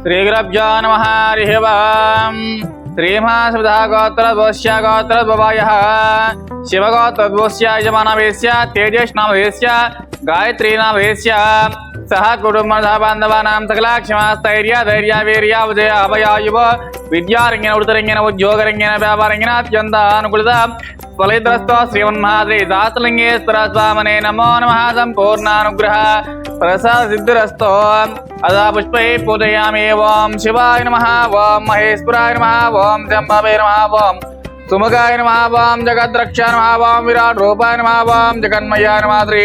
श्रीगुरभ्यो नमः हरिः ओम् श्रीमहासुधा गोत्रद्वस्य गोत्रद्वयः शिवगोत्रद्वस्य సహ కుటుంబ సహ బాంధవానాం సకలాక్షమాస్థైర్య ధైర్య వీర్య విజయ అభయాయువ విద్యారంగిన ఉడతరంగిన ఉద్యోగరంగిన వ్యాపారంగిన అత్యంత అనుకూలత ఫలిద్రస్తో శ్రీమన్మహాద్రి దాతలింగేశ్వర స్వామనే నమో నమ సంపూర్ణానుగ్రహ ప్రసాద సిద్ధిరస్తో అదా పుష్పై పూజయామి ఓం శివాయ నమ ఓం మహేశ్వరాయ నమ ఓం శంభవే నమ ఓం సుముఖాయ నమ ఓం జగద్రక్ష నమ ఓం విరాట్ రూపాయ నమ ఓం జగన్మయాయ నమ శ్రీ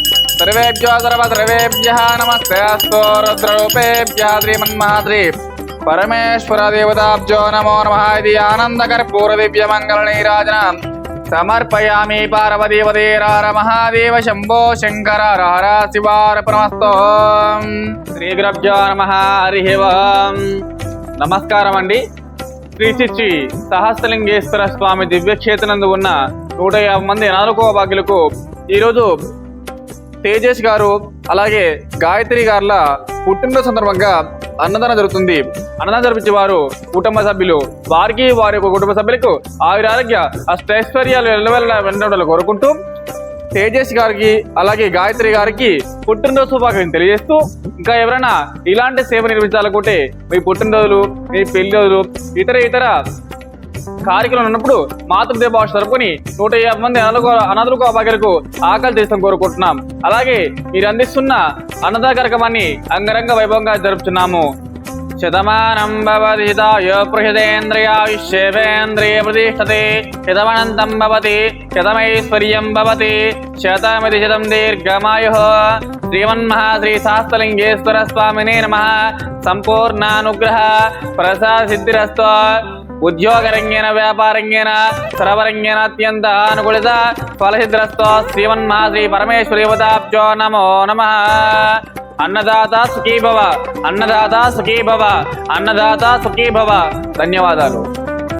సర్వేభ్యో సర్వసర్వేభ్య నమస్తే అస్తో రుద్రరూపేభ్య శ్రీమన్మహాద్రి. పరమేశ్వర దేవతాబ్జో నమో నమ ఇది ఆనందకర్పూర దివ్య మంగళ నీరాజన సమర్పయామి పార్వతీపదేరార మహాదేవ శంభో శంకర రార శివార్పణమస్తో శ్రీ గురభ్యో నమ హరి నమస్కారం అండి శ్రీ శ్రీ సహస్రలింగేశ్వర స్వామి దివ్యక్షేత్రనందు ఉన్న నూట యాభై మంది నాలుగో భాగ్యులకు ఈరోజు తేజస్ గారు అలాగే గాయత్రి గారుల పుట్టినరోజు సందర్భంగా అన్నదానం జరుగుతుంది. అన్నదానం జరిపించే వారు కుటుంబ సభ్యులు వారికి వారి యొక్క కుటుంబ సభ్యులకు ఆయుర ఆరోగ్య అష్టైశ్వర్యాలు వెళ్ళవెళ్ళ వెంటలు కోరుకుంటూ తేజేష్ గారికి అలాగే గాయత్రి గారికి పుట్టినరోజు శుభాకాంక్షలు తెలియజేస్తూ ఇంకా ఎవరైనా ఇలాంటి సేవ నిర్మించాలనుకుంటే మీ పుట్టినరోజులు మీ పెళ్ళి రోజులు ఇతర ఇతర కార్యక్రమం ఉన్నప్పుడు మాతృదేవ భాష తరపుని నూట యాభై మంది అనాథ అనాథులకు అభాగ్యులకు ఆకలి తీర్థం కోరుకుంటున్నాం. అలాగే మీరు అందిస్తున్న అన్నదాన కార్యక్రమాన్ని అంగరంగ వైభవంగా జరుపుతున్నాము. శతమానం భవతి హితాయ ప్రహితేంద్రియాయుష్యేవేంద్రియ ప్రతిష్టతే. శతమనంతం భవతి శతమైశ్వర్యం భవతి. శతమితి శతం దీర్ఘమాయు. శ్రీమన్మహాశ్రీ శాస్త్రలింగేశ్వర స్వామినే నమ. సంపూర్ణానుగ్రహ ప్రసాద సిద్ధిరస్తో. ఉద్యోగరంగేన వ్యాపారంగేన సర్వరంగేన అత్యంత అనుకూలిత ఫలసిద్రస్తో శ్రీమన్మహాశ్రీ పరమేశ్వరి దేవతాభ్యో నమో నమ. అన్నదాత సుఖీ భవ అన్నదాత సుఖీ భవ అన్నదాత సుఖీ భవ ధన్యవాదాలు.